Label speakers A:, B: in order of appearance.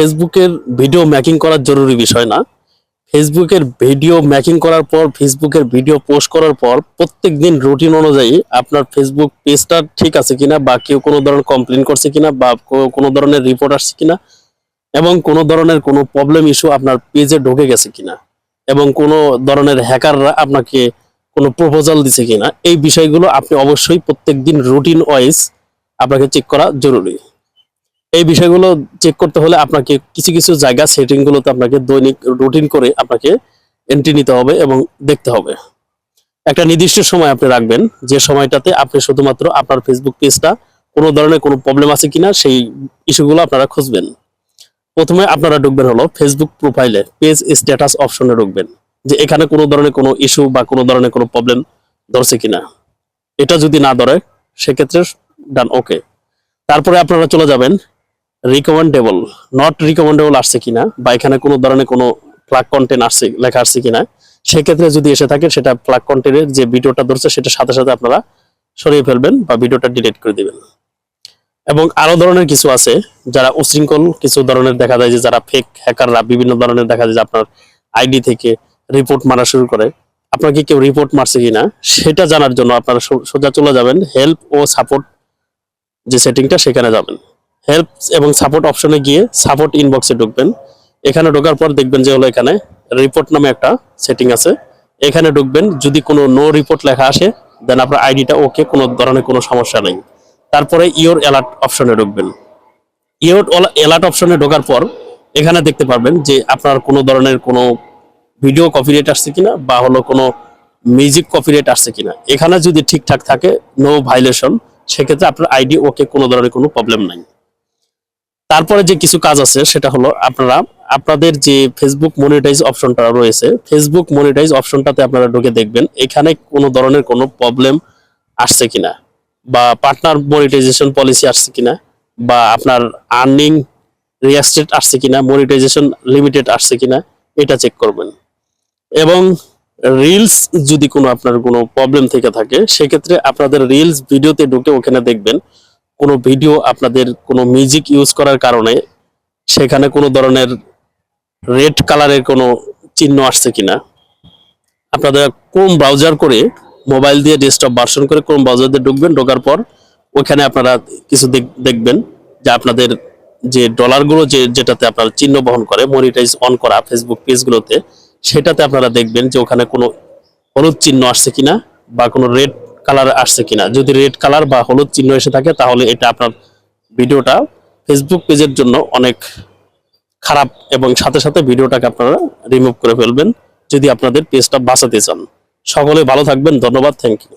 A: ফেসবুকের video making করার জরুরি বিষয় না। ফেসবুকের ভিডিও মেকিং করার পর, ফেসবুকের ভিডিও পোস্ট করার পর প্রত্যেক দিন রুটিন অনুযায়ী আপনার ফেসবুক পেজটা ঠিক আছে কিনা বা কেউ কোনো ধরনের কমপ্লেন করছে কিনা বা কোনো ধরনের রিপোর্ট আসছে কিনা এবং কোনো ধরনের কোনো প্রবলেম ইস্যু আপনার পেজে ঢুকে গেছে কিনা এবং কোনো ধরনের হ্যাকাররা আপনাকে কোনো প্রপোজাল দিছে কিনা, এই বিষয়গুলো আপনি অবশ্যই প্রত্যেক দিন রুটিন ওয়াইজ আপনাকে চেক করা জরুরি। এই বিষয়গুলো চেক করতে হলে আপনাকে কিছু কিছু জায়গা সেটিং গুলোতে আপনাকে দৈনিক রুটিন করে আপনাকে এন্ট্রি নিতে হবে এবং দেখতে হবে। একটা নির্দিষ্ট সময় আপনি রাখবেন, যে সময়টাতে আপনি শুধুমাত্র আপনার ফেসবুক পেজটা কোনো ধরনের কোনো প্রবলেম আছে কিনা সেই ইস্যুগুলো আপনারা খুঁজবেন। প্রথমে আপনারা ঢুকবেন হলো ফেসবুক প্রোফাইলে পেজ স্ট্যাটাস অপশনে ঢুকবেন, যে এখানে কোনো ধরনের কোনো ইস্যু বা কোনো ধরনের কোনো প্রবলেম ধরছে কিনা। এটা যদি না ধরে, সেক্ষেত্রে ডান ওকে তারপরে আপনারা চলে যাবেন রিকমেন্ডেবল নট রিকমেন্ডেবল আসছে কিনা, বা এখানে কোনো ধরনের কোনো ফ্লাগ কন্টেন্ট আসছে, লেখা আসছে কিনা, সেক্ষেত্রে যদি এসে থাকে সেটা ফ্লাগ কন্টেন্টের যে ভিডিওটা ধরছে সেটা সাথে সাথে আপনারা সরিয়ে ফেলবেন বা ভিডিওটা ডিলিট করে দিবেন। এবং আরও ধরনের কিছু আছে, যারা উশৃঙ্খল কিছু ধরনের দেখা যায় যে যারা ফেক হ্যাকাররা বিভিন্ন ধরনের দেখা যায় যে আপনার আইডি থেকে রিপোর্ট মারা শুরু করে। আপনাকে কেউ রিপোর্ট মারছে কিনা, সেটা জানার জন্য আপনারা সোজা চলে যাবেন হেল্প ও সাপোর্ট যে সেটিংটা সেখানে যাবেন। হেল্প এবং সাপোর্ট অপশনে গিয়ে সাপোর্ট ইনবক্সে ঢুকবেন। এখানে ঢোকার পর দেখবেন যে হলো এখানে রিপোর্ট নামে একটা সেটিং আছে। এখানে ঢুকবেন, যদি কোনো নো রিপোর্ট লেখা আসে দেন আপনার আইডিটা ওকে কোনো ধরনের কোনো সমস্যা নেই। তারপরে ইওর অ্যালার্ট অপশনে ঢুকবেন। ইওর অ্যালার্ট অপশনে ঢোকার পর এখানে দেখতে পারবেন যে আপনার কোনো ধরনের কোনো ভিডিও কপিরাইট আসছে কিনা বা হলো কোনো মিউজিক কপিরাইট আসছে কিনা। এখানে যদি ঠিকঠাক থাকে নো ভাইলেশন সেক্ষেত্রে আপনার আইডি ওকে কোনো ধরনের কোনো প্রবলেম নাই। তারপরে যে কিছু কাজ আছে, সেটা হলো আপনারা, আপনাদের যে ফেসবুক মনিটাইজ অপশনটা রয়েছে ফেসবুক মনিটাইজ অপশনটাতে আপনারা ঢুকে দেখবেন, এখানে কোনো ধরনের কোনো প্রবলেম আসছে কিনা, বা পার্টনার মনিটাইজেশন পলিসি আসছে কিনা, বা আপনার আর্নিং রিয়াস্টেট আসছে কিনা মনিটাইজেশন লিমিটেড আসছে কিনা, এটা চেক করবেন। এবং রিলস যদি কোনো আপনার কোনো প্রবলেম থেকে থাকে, সেক্ষেত্রে আপনাদের রিলস ভিডিওতে ঢুকে ওখানে দেখবেন কোনো ভিডিও আপনাদের কোনো মিউজিক ইউজ করার কারণে সেখানে কোনো ধরনের রেড কালারের কোনো চিহ্ন আসছে কিনা? আপনাদের কোন ব্রাউজার করে মোবাইল দিয়ে ডেস্কটপ ভার্সন করে কোন ব্রাউজার দিয়ে ঢুকবেন, ঢোকার পর ওখানে আপনারা কিছু দেখ- দেখবেন যে আপনাদের যে ডলারগুলো যে যেটাতে আপনার চিহ্ন বহন করে মনিটাইজ অন করা ফেসবুক পেজগুলোতে সেটাতে আপনারা দেখবেন যে ওখানে কোনো হলুদ চিহ্ন আসছে কিনা বা কোনো রেড কালার আসছে কিনা। যদি রেড কালার বা হলুদ চিহ্ন এসে থাকে, তাহলে এটা আপনার ভিডিওটা ফেসবুক পেজের জন্য অনেক খারাপ এবং সাথে সাথে ভিডিওটাকে আপনারা রিমুভ করে ফেলবেন, যদি আপনাদের পেজটা বাঁচাতে চান। সকলে ভালো থাকবেন, ধন্যবাদ থ্যাংক ইউ